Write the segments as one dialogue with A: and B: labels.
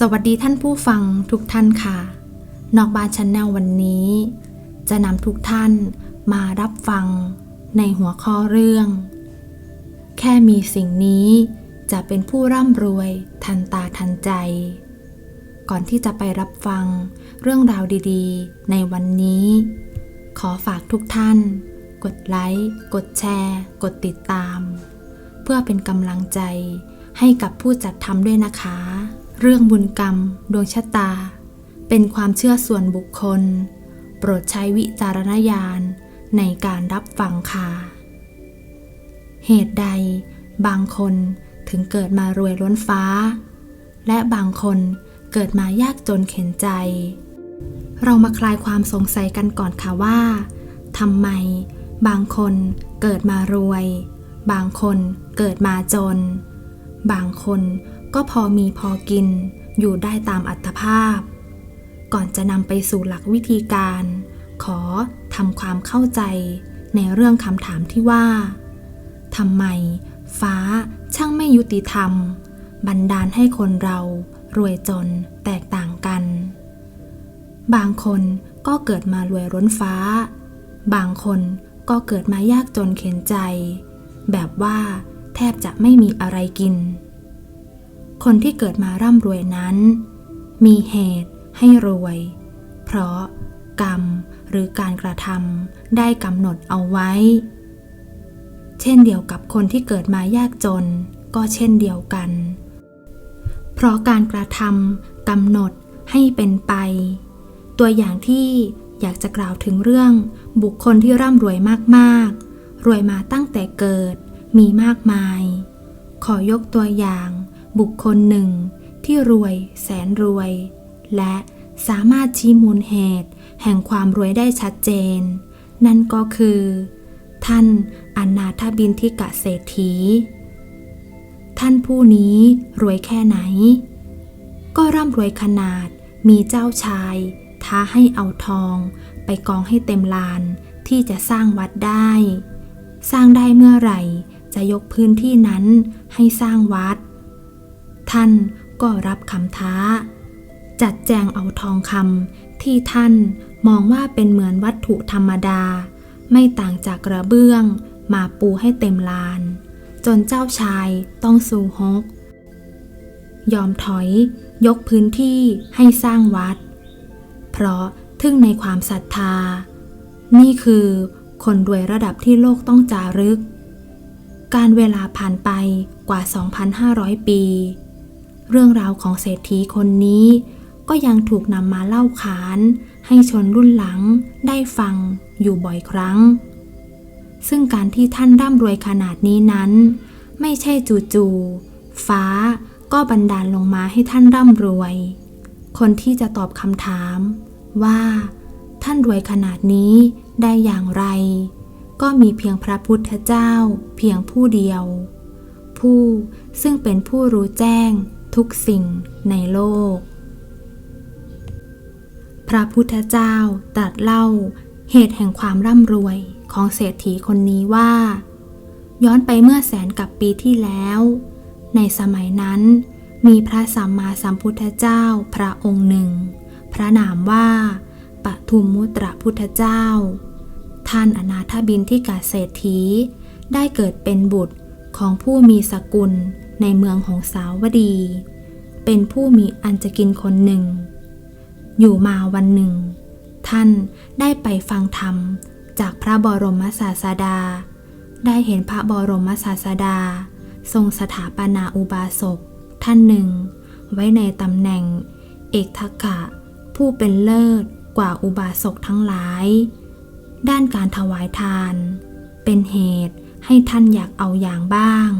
A: สวัสดีท่านผู้ฟังทุกท่านค่ะ นอกบ้านชันแนลวันนี้ จะนำทุกท่านมารับฟังในหัวข้อเรื่อง แค่มีสิ่งนี้จะเป็นผู้ร่ำรวยทันตาทันใจ ก่อนที่จะไปรับฟังเรื่องราวดีๆ ในวันนี้ ขอฝากทุกท่าน กดไลค์ กดแชร์ กดติดตาม เพื่อเป็นกำลังใจให้กับผู้จัดทำด้วยนะคะ เรื่องบุญกรรม ดวงชะตา เป็นความเชื่อส่วนบุคคล โปรดใช้วิจารณญาณในการรับฟังค่ะ เหตุใด บางคนถึงเกิดมารวยล้นฟ้า และบางคนเกิดมายากจนเข็นใจ เรามาคลายความสงสัยกันก่อนค่ะว่าทำไม บางคนเกิดมารวย บางคนเกิดมาจน บางคน ก็พอมีพอกิน อยู่ได้ตามอัตภาพ ก่อนจะนำไปสู่หลักวิธีการ ขอทำความเข้าใจในเรื่องคำถามที่ว่าทำไม ฟ้าช่างไม่ยุติธรรม บันดาลให้คนเรารวยจนแตกต่างกัน บางคนก็เกิดมารวยร้นฟ้า บางคนก็เกิดมายากจนเข็นใจ แบบว่าแทบจะไม่มีอะไรกิน คนที่เกิดมาร่ำรวยนั้น มีเหตุให้รวย เพราะกรรมหรือการกระทำได้กำหนดเอาไว้ เช่นเดียวกับคนที่เกิดมายากจน ก็เช่นเดียวกัน เพราะการกระทำกำหนดให้เป็นไป ตัวอย่างที่อยากจะกล่าวถึงเรื่องบุคคลที่ร่ำรวยมากๆ รวยมาตั้งแต่เกิดมีมากมาย ขอยกตัวอย่าง บุคคลหนึ่ง ที่รวยแสนรวย และสามารถชี้มูลเหตุ แห่งความรวยได้ชัดเจน นั่นก็คือ ท่านอนาถบินทิกะเศรษฐี ท่านผู้นี้รวยแค่ไหน ก็ร่ำรวยขนาดมีเจ้าชาย ท้าให้เอาทอง ไปกองให้เต็มลานที่จะสร้างวัดได้ สร้างได้เมื่อไหร่จะยกพื้นที่นั้นให้สร้างวัด ท่านก็รับคำท้า จัดแจงเอาทองคำที่ท่านมองว่าเป็นเหมือนวัตถุธรรมดา ไม่ต่างจากกระเบื้อง มาปูให้เต็มลาน จนเจ้าชายต้องสู่ฮก ยอมถอยยกพื้นที่ให้สร้างวัด เพราะทึ่งในความศรัทธา นี่คือคนรวยระดับที่โลกต้องจารึก การเวลาผ่านไปกว่า 2,500 ปี เรื่องราวของเศรษฐีคนนี้ ก็ยังถูกนำมาเล่าขาน ให้ชนรุ่นหลังได้ฟังอยู่บ่อยครั้ง ซึ่งการที่ท่านร่ำรวยขนาดนี้นั้น ไม่ใช่จู่ๆฟ้าก็บันดาลลงมาให้ท่านร่ำรวย คนที่จะตอบคำถามว่า ท่านรวยขนาดนี้ได้อย่างไร ก็มีเพียงพระพุทธเจ้าเพียงผู้เดียว ผู้ซึ่งเป็นผู้รู้แจ้ง ทุกสิ่งในโลก พระพุทธเจ้าตรัสเล่าเหตุแห่งความร่ำรวยของเศรษฐีคนนี้ว่า ย้อนไปเมื่อแสนกับปีที่แล้ว ในสมัยนั้น มีพระสัมมาสัมพุทธเจ้าพระองค์หนึ่ง พระนามว่าปทุมมุตระพุทธเจ้า ท่านอนาถบินที่กาเศรษฐีได้เกิดเป็นบุตร ของผู้มีสกุลในเมืองหงสาวดี เป็นผู้มีอันจะกินคนหนึ่ง อยู่มาวันหนึ่ง ท่านได้ไปฟังธรรมจากพระบรมศาสดา ได้เห็นพระบรมศาสดา ทรงสถาปนาอุบาสกท่านหนึ่ง ไว้ในตำแหน่ง เอกทักกะ ผู้เป็นเลิศกว่าอุบาสกทั้งหลาย ด้านการถวายทาน เป็นเหตุ ให้ท่านอยากเอาอย่างบ้าง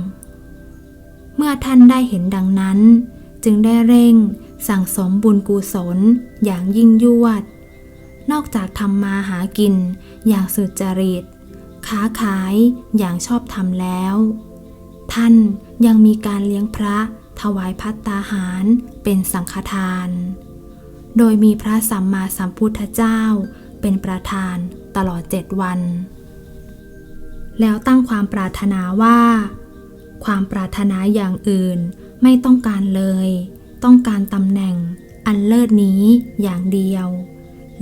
A: เมื่อท่านได้เห็นดังนั้น จึงได้เร่งสั่งสมบุญกุศลอย่างยิ่งยวด นอกจากทำมาหากินอย่างสุจริต ค้าขายอย่างชอบธรรมแล้ว ท่านยังมีการเลี้ยงพระถวายพัตตาหารเป็นสังฆทาน โดยมีพระสัมมาสัมพุทธเจ้าเป็นประธานตลอดเจ็ดวัน แล้วตั้งความปรารถนาว่า ความปรารถนาอย่างอื่นไม่ต้องการเลย ต้องการตำแหน่งอันเลิศนี้อย่างเดียว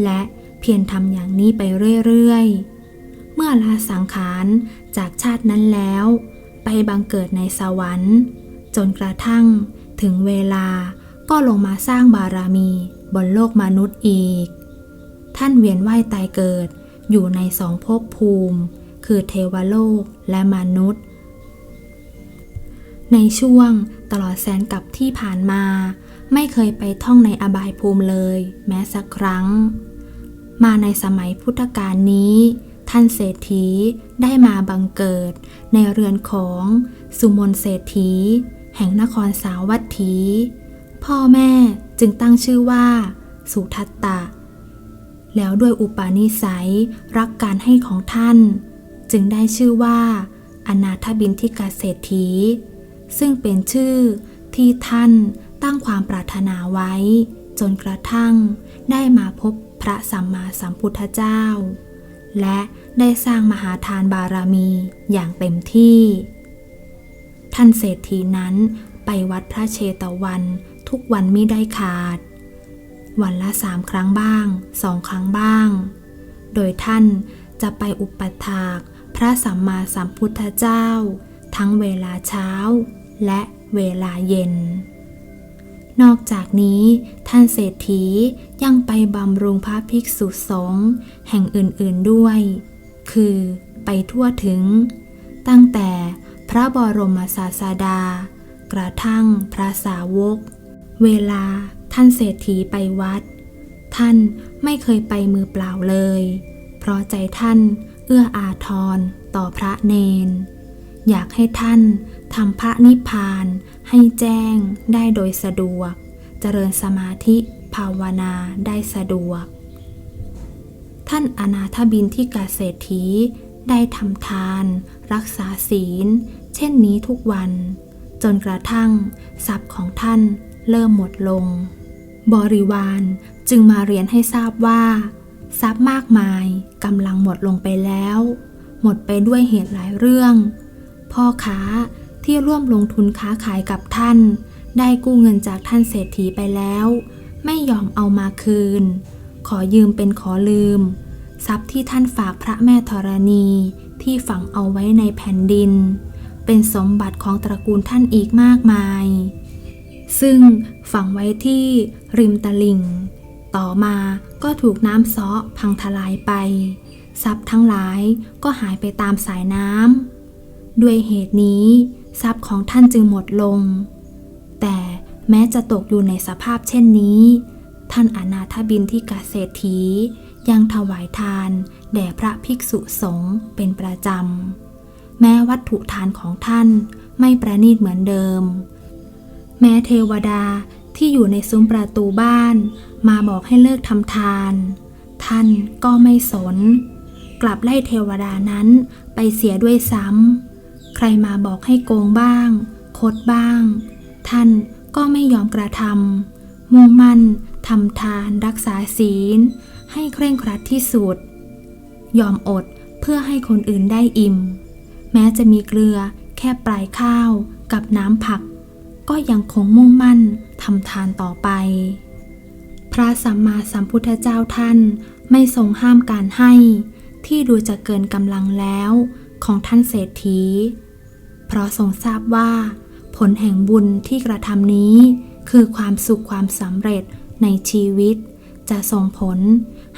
A: และเพียรทำอย่างนี้ไปเรื่อยๆ เมื่อลาสังขารจากชาตินั้นแล้ว ไปบังเกิดในสวรรค์ จนกระทั่งถึงเวลาก็ลงมาสร้างบารมีบนโลกมนุษย์อีก ท่านเวียนว่ายตายเกิดอยู่ในสองภพภูมิ คือเทวโลกและมนุษย์ ในช่วงตลอดแสนกับที่ผ่านมา ไม่เคยไปท่องในอบายภูมิเลย แม้สักครั้ง มาในสมัยพุทธกาลนี้ ท่านเศรษฐีได้มาบังเกิด ในเรือนของสุมนเศรษฐี แห่งนครสาวัตถี พ่อแม่จึงตั้งชื่อว่า สุทัตตะแล้วด้วยอุปาณิสัยรักการให้ของท่าน จึงได้ชื่อว่า อนาถบินทิกาเศรษฐี ซึ่งเป็นชื่อที่ท่านตั้งความปรารถนาไว้ จนกระทั่งได้มาพบพระสัมมาสัมพุทธเจ้า และได้สร้างมหาทานบารมีอย่างเต็มที่ ท่านเศรษฐีนั้นไปวัดพระเชตวันทุกวันมิได้ขาด วันละสามครั้งบ้างสองครั้งบ้าง โดยท่านจะไปอุปถาก ระสัมมาสัมพุทธเจ้า ทั้งเวลาเช้า และเวลาเย็น นอกจากนี้ท่านเศรษฐียังไปบำรุงพระภิกษุสงฆ์แห่งอื่นๆด้วย คือไปทั่วถึง ตั้งแต่พระบรมศาสดา กระทั่งพระสาวก เวลาท่านเศรษฐีไปวัด ท่านไม่เคยไปมือเปล่าเลย เพราะใจท่าน เอื้ออาทรต่อพระเนน อยากให้ท่านทำพระนิพพานให้แจ้งได้โดยสะดวก เจริญสมาธิภาวนาได้สะดวก ท่านอนาถบินที่กาเศรษฐีได้ทำทาน รักษาศีล เช่นนี้ทุกวัน จนกระทั่ง ทรัพย์ของท่านเริ่มหมดลง บริวารจึงมาเรียนให้ทราบว่า ทรัพย์มากมายกำลังหมดลงไปแล้ว หมดไปด้วยเหตุหลายเรื่อง พ่อค้าที่ร่วมลงทุนค้าขายกับท่าน ได้กู้เงินจากท่านเศรษฐีไปแล้ว ไม่ยอมเอามาคืน ขอยืมเป็นขอลืม ทรัพย์ที่ท่านฝากพระแม่ธรณีที่ฝังเอาไว้ในแผ่นดิน เป็นสมบัติของตระกูลท่านอีกมากมาย ซึ่งฝังไว้ที่ริมตลิ่ง ต่อมาก็ถูกน้ำซาะพังทลายไปทรัพย์ทั้งหลายก็หายไปตามสายน้ำด้วยเหตุนี้ ทรัพย์ของท่านจึงหมดลง แต่แม้จะตกอยู่ในสภาพเช่นนี้ ท่านอนาถบินที่กาเศรษฐียังถวายทานแด่พระภิกษุสงฆ์เป็นประจำ แม้วัตถุทานของท่านไม่ประณีตเหมือนเดิม แม้เทวดา ที่อยู่ในซุ้มประตูบ้าน มาบอกให้เลิกทำทาน ท่านก็ไม่สน กลับไล่เทวดานั้นไปเสียด้วยซ้ำ ใครมาบอกให้โกงบ้าง คดบ้าง ท่านก็ไม่ยอมกระทำมุ่งมั่นทำทานรักษาศีล ให้เคร่งครัดที่สุด ยอมอดเพื่อให้คนอื่นได้อิ่ม แม้จะมีเกลือแค่ปลายข้าวกับน้ำผัก ก็ยังคงมุ่งมั่น ทำทานต่อไป พระสัมมาสัมพุทธเจ้าท่านไม่ทรงห้ามการให้ ที่ดูจะเกินกำลังแล้วของท่านเศรษฐี เพราะทรงทราบว่า ผลแห่งบุญที่กระทำนี้ คือความสุขความสำเร็จในชีวิต จะส่งผล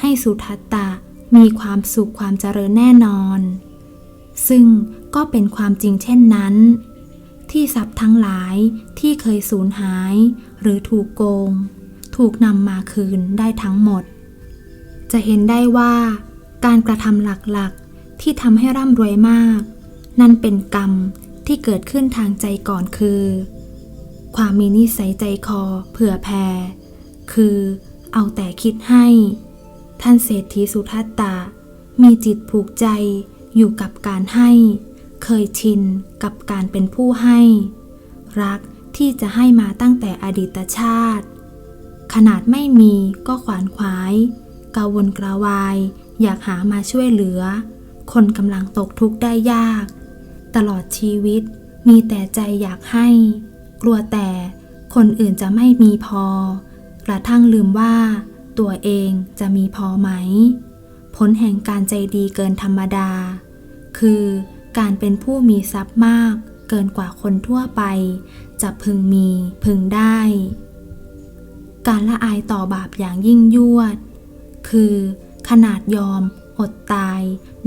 A: ให้สุทัตตะมีความสุขความเจริญแน่นอน ซึ่งก็เป็นความจริงเช่นนั้น ที่ทรัพย์ทั้งหลายที่เคยสูญหาย หรือถูกโกง ถูกนำมาคืนได้ทั้งหมด จะเห็นได้ว่า การกระทำหลักๆ ที่ทำให้ร่ำรวยมาก นั่นเป็นกรรมที่เกิดขึ้นทางใจก่อนคือ ความมีนิสัยใจคอเผื่อแผ่คือเอาแต่คิดให้ ท่านเศรษฐีสุทัตตามีจิตผูกใจอยู่กับการให้ เคยชินกับการเป็นผู้ให้ รักที่จะให้มาตั้งแต่อดีตชาติ ขนาดไม่มีก็ขวานขวายกาวนกระวาย อยากหามาช่วยเหลือ คนกำลังตกทุกข์ได้ยาก ตลอดชีวิตมีแต่ใจอยากให้ กลัวแต่คนอื่นจะไม่มีพอ กระทั่งลืมว่า ตัวเองจะมีพอไหม ผลแห่งการใจดีเกินธรรมดา คือ การเป็นผู้มีทรัพย์มาก เกินกว่าคนทั่วไป จะพึงมีพึงได้ การละอายต่อบาปอย่างยิ่งยวด คือ ขนาดยอม อดตาย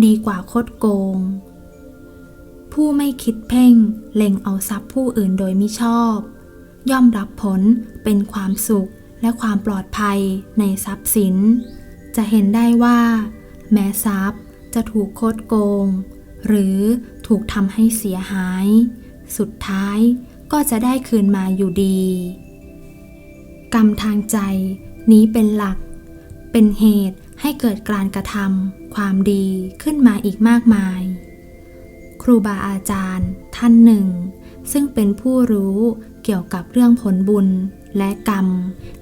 A: ดีกว่าคดโกง ผู้ไม่คิดเพ่ง เล็งเอาทรัพย์ผู้อื่นโดยมิชอบ ย่อมรับผลเป็นความสุขและความปลอดภัยในทรัพย์สิน จะเห็นได้ว่า แม้ทรัพย์จะถูกคดโกง หรือถูกทำให้เสียหาย สุดท้ายก็จะได้คืนมาอยู่ดี กรรมทางใจ นี้เป็นหลัก เป็นเหตุให้เกิดการกระทำความดีขึ้นมาอีกมากมาย ครูบาอาจารย์ ท่านหนึ่ง ซึ่งเป็นผู้รู้เกี่ยวกับเรื่องผลบุญและกรรม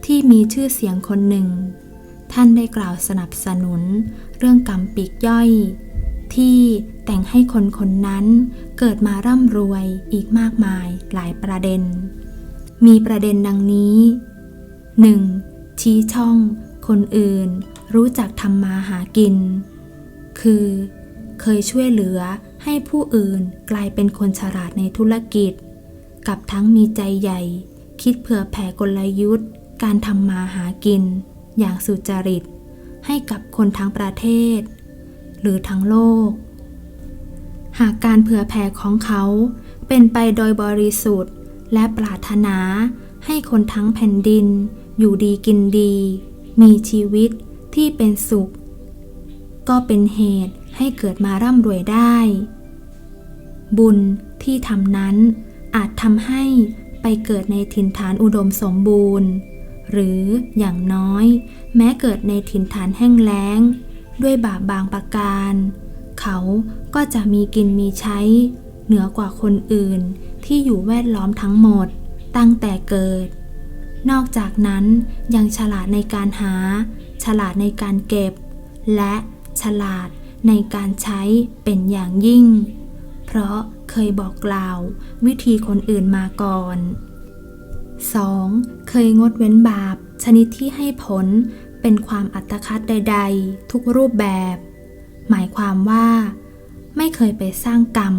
A: ที่มีชื่อเสียงคนหนึ่ง ท่านได้กล่าวสนับสนุน เรื่องกรรมปีกย่อย ที่แต่งให้คนคนนั้นเกิดมาร่ำรวยอีกมากมายหลายประเด็น มีประเด็นดังนี้ 1. ชี้ช่องคนอื่นรู้จักทำมาหากิน คือ เคยช่วยเหลือให้ผู้อื่นกลายเป็นคนฉลาดในธุรกิจ กับทั้งมีใจใหญ่ คิดเผื่อแผ่กลยุทธ์ การทำมาหากิน อย่างสุจริต ให้กับคนทั้งประเทศ หรือทั้งโลก หากการเผื่อแผ่ของเขาเป็นไปโดยบริสุทธิ์ และปรารถนาให้คนทั้งแผ่นดิน อยู่ดีกินดี มีชีวิตที่เป็นสุข ก็เป็นเหตุให้เกิดมาร่ำรวยได้ บุญที่ทำนั้นอาจทำให้ไปเกิดในถิ่นฐานอุดมสมบูรณ์ หรืออย่างน้อย แม้เกิดในถิ่นฐานแห้งแล้ง ด้วยบาปบางประการ เขาก็จะมีกินมีใช้ เหนือกว่าคนอื่นที่อยู่แวดล้อมทั้งหมด ตั้งแต่เกิด นอกจากนั้นยังฉลาดในการหา ฉลาดในการเก็บ และฉลาดในการใช้เป็นอย่างยิ่ง เพราะเคยบอกกล่าววิธีคนอื่นมาก่อน 2. เคยงดเว้นบาปชนิดที่ให้ผล เป็นความอัตคัดใด ๆ ทุกรูปแบบ หมายความว่า ไม่เคยไปสร้างกรรม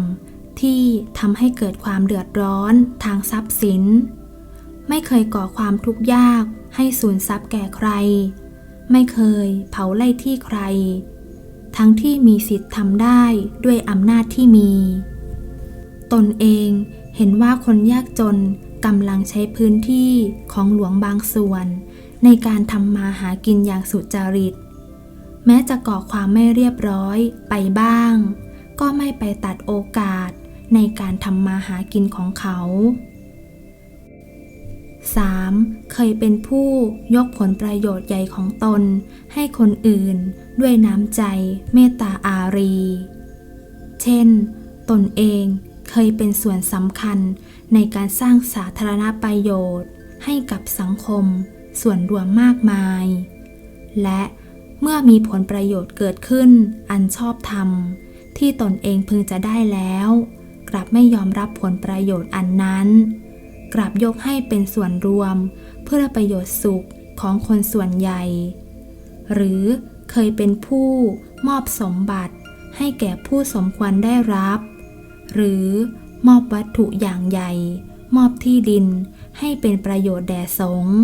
A: ที่ทำให้เกิดความเดือดร้อนทางทรัพย์สิน ไม่เคยก่อความทุกข์ยากให้สูญทรัพย์แก่ใคร ไม่เคยเผาไล่ที่ใคร ทั้งที่มีสิทธิ์ทำได้ด้วยอำนาจที่มี ตนเองเห็นว่าคนยากจนกำลังใช้พื้นที่ของหลวงบางส่วน ในการทำมาหากินอย่างสุจริต แม้จะก่อความไม่เรียบร้อยไปบ้าง ก็ไม่ไปตัดโอกาสในการทำมาหากินของเขา 3. เคยเป็นผู้ยกผลประโยชน์ใหญ่ของตน ให้คนอื่นด้วยน้ำใจเมตตาอารี เช่น ตนเองเคยเป็นส่วนสำคัญในการสร้างสาธารณประโยชน์ให้กับสังคม ส่วนรวมมากมาย และเมื่อมีผลประโยชน์เกิดขึ้นอันชอบธรรม ที่ตนเองพึงจะได้แล้ว กลับไม่ยอมรับผลประโยชน์อันนั้น กลับยกให้เป็นส่วนรวม เพื่อประโยชน์สุขของคนส่วนใหญ่ หรือเคยเป็นผู้มอบสมบัติให้แก่ผู้สมควรได้รับ หรือมอบวัตถุอย่างใหญ่ มอบที่ดินให้เป็นประโยชน์แด่สงฆ์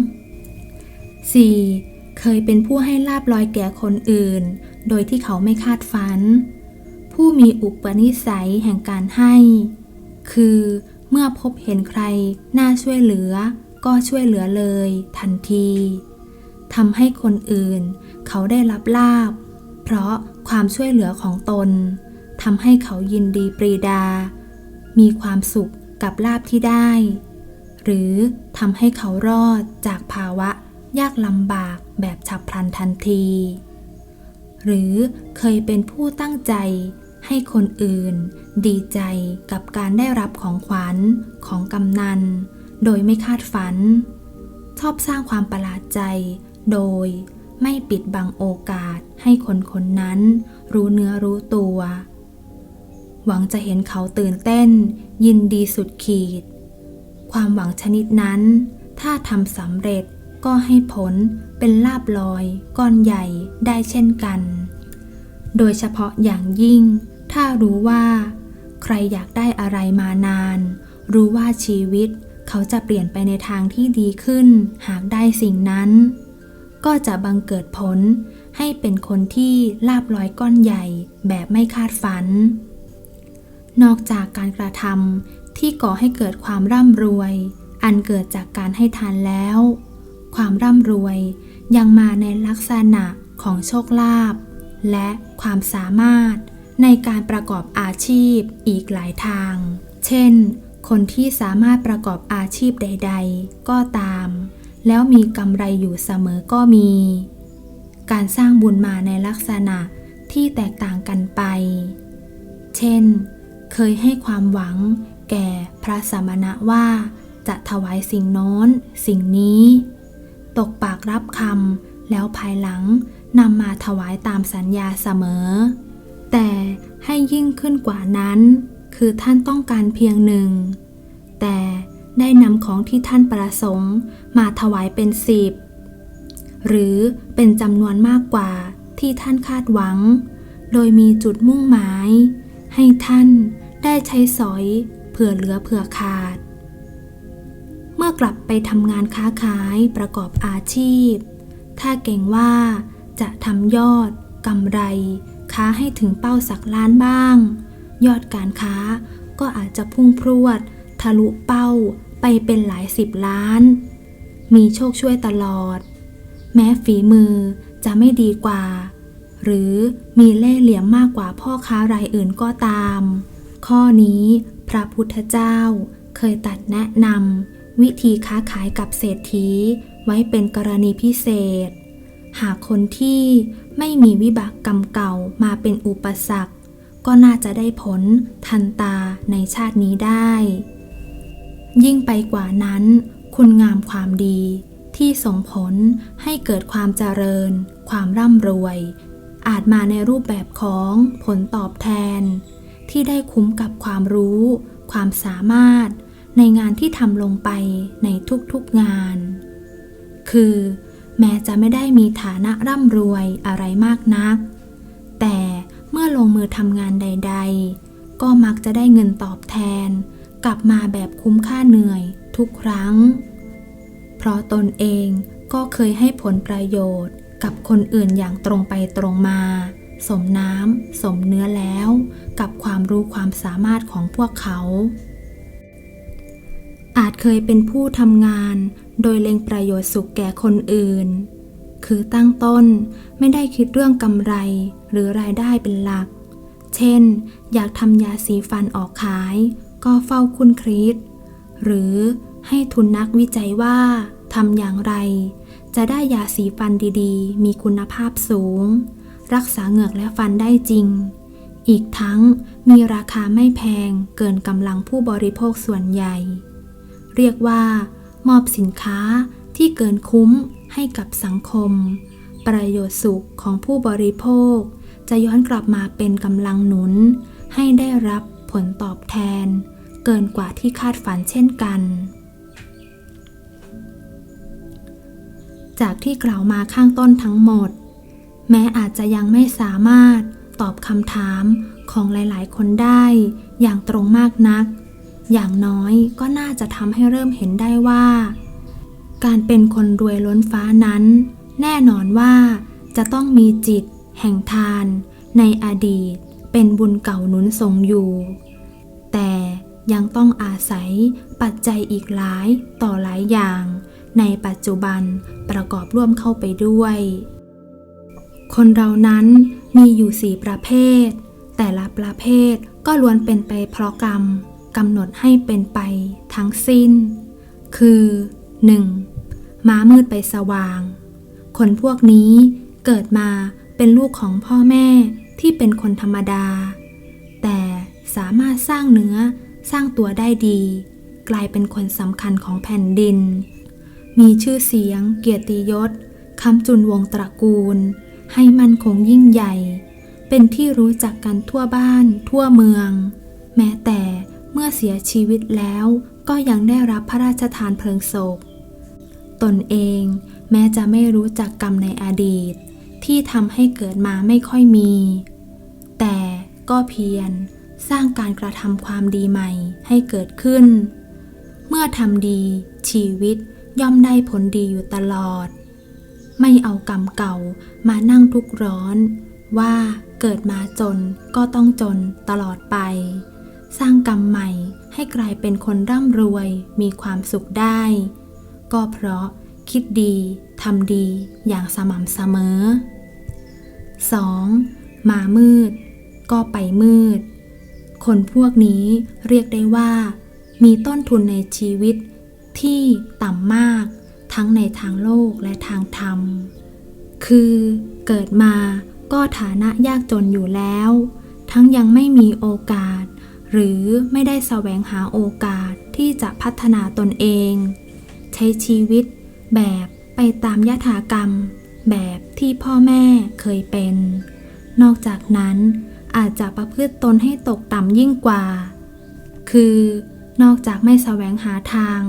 A: 4. เคยเป็นผู้ให้ลาบลอยแก่คนอื่น โดยที่เขาไม่คาดฝัน ผู้มีอุปนิสัยแห่งการให้ คือเมื่อพบเห็นใครน่าช่วยเหลือ ก็ช่วยเหลือเลย ทันทีทำให้คนอื่น เขาได้รับลาบ เพราะความช่วยเหลือของตนทำให้เขายินดีปรีดา มีความสุขกับลาบที่ได้ หรือทำให้เขารอดจากภาวะ ยากลำบากแบบฉับพลันทันที หรือเคยเป็นผู้ตั้งใจให้คนอื่น ดีใจกับการได้รับของขวัญของกำนัน โดยไม่คาดฝัน ชอบสร้างความประหลาดใจ โดยไม่ปิดบังโอกาสให้คนคนนั้น รู้เนื้อรู้ตัว หวังจะเห็นเขาตื่นเต้น ยินดีสุดขีด ความหวังชนิดนั้น ถ้าทำสำเร็จ ก็ให้ผลเป็นลาบลอยก้อนใหญ่ได้เช่นกัน โดยเฉพาะอย่างยิ่ง ถ้ารู้ว่า ใครอยากได้อะไรมานาน รู้ว่าชีวิตเขาจะเปลี่ยนไปในทางที่ดีขึ้น หากได้สิ่งนั้น ก็จะบังเกิดผลให้เป็นคนที่ลาบลอยก้อนใหญ่แบบไม่คาดฝัน นอกจากการกระทำที่ก่อให้เกิดความร่ำรวย อันเกิดจากการให้ทานแล้ว ความร่ำรวย ยังมาในลักษณะของโชคลาภและความสามารถในการประกอบอาชีพอีกหลายทาง เช่น คนที่สามารถประกอบอาชีพใด ๆ ก็ตาม แล้วมีกำไรอยู่เสมอก็มี การสร้างบุญมาในลักษณะที่แตกต่างกันไป เช่น เคยให้ความหวังแก่พระสมณะว่าจะถวายสิ่งโน้นสิ่งนี้ ตกปากรับคำแล้วภายหลังนำมาถวายตามสัญญาเสมอ แต่ให้ยิ่งขึ้นกว่านั้น คือท่านต้องการเพียงหนึ่ง แต่ได้นำของที่ท่านประสงค์มาถวายเป็นสิบหรือเป็นจำนวนมากกว่าที่ท่านคาดหวัง โดยมีจุดมุ่งหมาย ให้ท่านได้ใช้สอยเผื่อเหลือเผื่อขาด มื่อกลับไปทำงานค้าขายประกอบอาชีพ ถ้าเก่งว่าจะทำยอดกำไร ค้าให้ถึงเป้าสักล้านบ้าง ยอดการค้าก็อาจจะพุ่งพรวด ทะลุเป้าไปเป็นหลายสิบล้าน มีโชคช่วยตลอด แม้ฝีมือจะไม่ดีกว่า หรือมีเล่ห์เหลี่ยมมากกว่าพ่อค้ารายอื่นก็ตาม ข้อนี้พระพุทธเจ้าเคยตัดแนะนำ วิธีค้าขายกับเศรษฐีไว้เป็นกรณีพิเศษ หากคนที่ไม่มีวิบากกรรมเก่ามาเป็นอุปสรรค ก็น่าจะได้ผลทันตาในชาตินี้ได้ ยิ่งไปกว่านั้น คุณงามความดีที่ส่งผลให้เกิดความเจริญ ความร่ำรวย อาจมาในรูปแบบของผลตอบแทน ที่ได้คุ้มกับความรู้ ความสามารถ ในงานที่ทำลงไปในทุกๆงาน คือ แม้จะไม่ได้มีฐานะร่ำรวยอะไรมากนัก แต่เมื่อลงมือทำงานใด ๆ ก็มักจะได้เงินตอบแทน กลับมาแบบคุ้มค่าเหนื่อยทุกครั้ง เพราะตนเองก็เคยให้ผลประโยชน์กับคนอื่นอย่างตรงไปตรงมา สมน้ำสมเนื้อแล้ว กับความรู้ความสามารถของพวกเขา อาจเคยเป็นผู้ทำงานโดยเล็งประโยชน์สุขแก่คนอื่น คือตั้งต้นไม่ได้คิดเรื่องกำไรหรือรายได้เป็นหลัก เช่น อยากทำยาสีฟันออกขาย ก็เฝ้าคุณคริสหรือให้ทุนนักวิจัยว่าทำอย่างไร จะได้ยาสีฟันดีๆ มีคุณภาพสูง รักษาเหงือกและฟันได้จริง อีกทั้งมีราคาไม่แพงเกินกำลังผู้บริโภคส่วนใหญ่ เรียกว่า มอบสินค้าที่เกินคุ้มให้กับสังคม ประโยชน์สุขของผู้บริโภค จะย้อนกลับมาเป็นกำลังหนุน ให้ได้รับผลตอบแทน เกินกว่าที่คาดฝันเช่นกัน จากที่กล่าวมาข้างต้นทั้งหมด แม้อาจจะยังไม่สามารถตอบคำถามของหลาย ๆ คนได้อย่างตรงมากนัก อย่างน้อยก็น่าจะทำให้เริ่มเห็นได้ว่า การเป็นคนรวยล้นฟ้านั้น แน่นอนว่าจะต้องมีจิต แห่งทาน ในอดีต เป็นบุญเก่าหนุนทรงอยู่ แต่ยังต้องอาศัยปัจจัยอีกหลายต่อหลายอย่าง ในปัจจุบันประกอบร่วมเข้าไปด้วย คนเรานั้นมีอยู่สี่ประเภท แต่ละประเภทก็ล้วนเป็นไปเพราะกรรม กำหนดให้เป็นไปทั้งสิ้น คือ 1. ม้ามืดไปสว่าง คนพวกนี้เกิดมาเป็นลูกของพ่อแม่ที่เป็นคนธรรมดา แต่สามารถสร้างเนื้อสร้างตัวได้ดี กลายเป็นคนสำคัญของแผ่นดิน มีชื่อเสียง เกียรติยศคำจุนวงตระกูล ให้มันคงยิ่งใหญ่ เป็นที่รู้จักกันทั่วบ้าน ทั่วเมือง แม้แต่ เมื่อเสียชีวิตแล้วก็ยังได้รับพระราชทานเพลิงศพ ตนเองแม้จะไม่รู้จักกรรมในอดีต ที่ทำให้เกิดมาไม่ค่อยมี แต่ก็เพียรสร้างการกระทำความดีใหม่ให้เกิดขึ้น เมื่อทำดีชีวิตย่อมได้ผลดีอยู่ตลอด ไม่เอากรรมเก่ามานั่งทุกข์ร้อน ว่าเกิดมาจนก็ต้องจนตลอดไป สร้างกรรมใหม่ให้กลายเป็นคนร่ำรวยมีความสุขได้ ก็เพราะคิดดีทำดีอย่างสม่ำเสมอ 2. มามืด ก็ไปมืด คนพวกนี้เรียกได้ว่า มีต้นทุนในชีวิตที่ต่ำมากทั้งในทางโลกและทางธรรม คือเกิดมาก็ฐานะยากจนอยู่แล้ว ทั้งยังไม่มีโอกาส หรือไม่ได้แสวงหาโอกาสที่จะพัฒนาตนเอง ใช้ชีวิตแบบไปตามยถากรรม แบบที่พ่อแม่เคยเป็น นอกจากนั้นอาจจะประพฤติตนให้ตกต่ำยิ่งกว่า คือนอกจากไม่แสวงหาทาง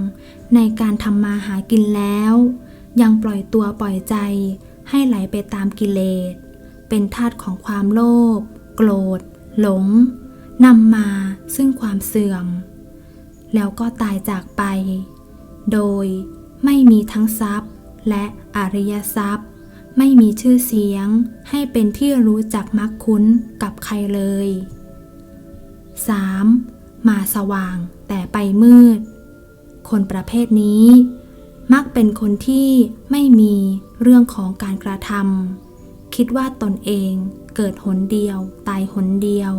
A: ในการทำมาหากินแล้ว ยังปล่อยตัวปล่อยใจให้ไหลไปตามกิเลส เป็นทาสของความโลภ โกรธ หลง นำมาซึ่งความเสื่อม แล้วก็ตายจากไป โดยไม่มีทั้งทรัพย์ และอริยทรัพย์ ไม่มีชื่อเสียงให้เป็นที่รู้จักมักคุ้นกับใครเลย 3. มาสว่างแต่ไปมืด คนประเภทนี้ มักเป็นคนที่ไม่มีเรื่องของการกระทำคิดว่าตนเองเกิดหนเดียว ตายหนเดียว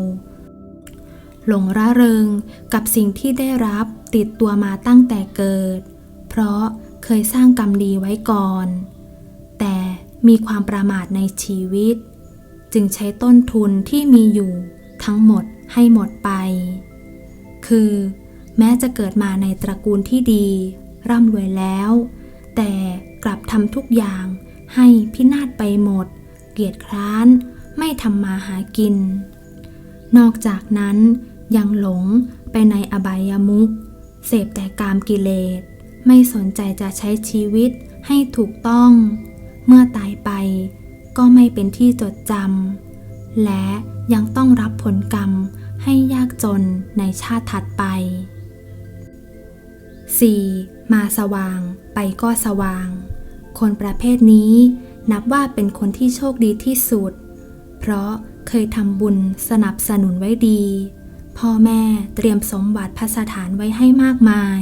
A: หลงระเริงกับสิ่งที่ได้รับติดตัวมาตั้งแต่เกิด เพราะเคยสร้างกรรมดีไว้ก่อน แต่มีความประมาทในชีวิต จึงใช้ต้นทุนที่มีอยู่ทั้งหมดให้หมดไป คือ แม้จะเกิดมาในตระกูลที่ดี ร่ำรวยแล้ว แต่กลับทำทุกอย่างให้พินาศไปหมด เกียจคร้าน ไม่ทำมาหากิน นอกจากนั้น ยังหลงไปในอบายมุขเสพแต่กามกิเลส ไม่สนใจจะใช้ชีวิตให้ถูกต้อง เมื่อตายไปก็ไม่เป็นที่จดจำและยังต้องรับผลกรรมให้ยากจนในชาติถัดไป 4. มาสว่างไปก็สว่าง คนประเภทนี้นับว่าเป็นคนที่โชคดีที่สุด เพราะเคยทำบุญสนับสนุนไว้ดี พ่อแม่เตรียมสมบัติพัสถานไว้ให้มากมาย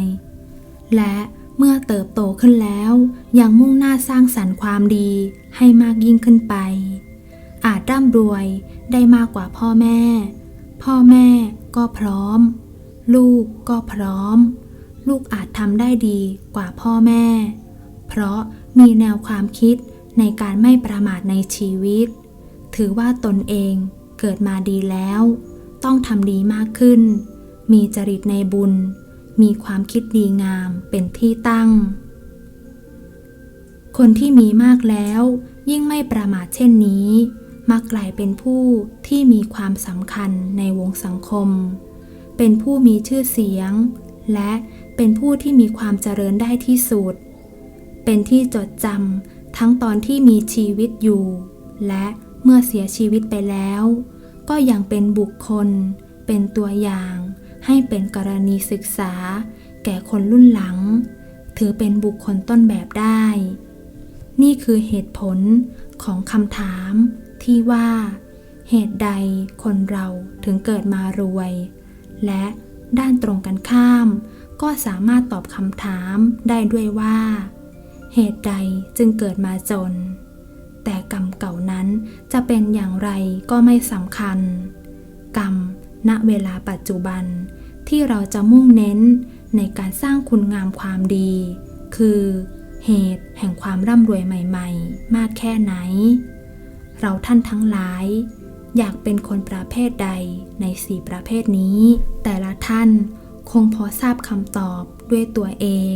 A: และเมื่อเติบโตขึ้นแล้ว ยังมุ่งหน้าสร้างสรรค์ความดีให้มากยิ่งขึ้นไป อาจร่ำรวยได้มากกว่าพ่อแม่ พ่อแม่ก็พร้อม ลูกก็พร้อม ลูกอาจทำได้ดีกว่าพ่อแม่ เพราะมีแนวความคิดในการไม่ประมาทในชีวิต ถือว่าตนเองเกิดมาดีแล้ว ต้องทำดีมากขึ้น มีจริตในบุญ มีความคิดดีงามเป็นที่ตั้ง คนที่มีมากแล้ว ยิ่งไม่ประมาทเช่นนี้ มักกลายเป็นผู้ที่มีความสำคัญในวงสังคม เป็นผู้มีชื่อเสียง และเป็นผู้ที่มีความเจริญได้ที่สุด เป็นที่จดจำทั้งตอนที่มีชีวิตอยู่ และเมื่อเสียชีวิตไปแล้ว ก็ยังเป็นบุคคล เป็นตัวอย่าง ให้เป็นกรณีศึกษา แก่คนรุ่นหลัง ถือเป็นบุคคลต้นแบบได้ นี่คือเหตุผลของคำถามที่ว่า เหตุใดคนเราถึงเกิดมารวย และด้านตรงกันข้าม ก็สามารถตอบคำถามได้ด้วยว่า เหตุใดจึงเกิดมาจน แต่กรรมเก่านั้นจะเป็นอย่างไรก็ไม่สำคัญ กรรม ณเวลาปัจจุบันที่เราจะมุ่งเน้นในการสร้างคุณงามความดี คือ เหตุแห่งความร่ำรวยใหม่ๆ มากแค่ไหน เราท่านทั้งหลาย อยากเป็นคนประเภทใดในสี่ประเภทนี้ แต่ละท่านคงพอทราบคำตอบด้วยตัวเอง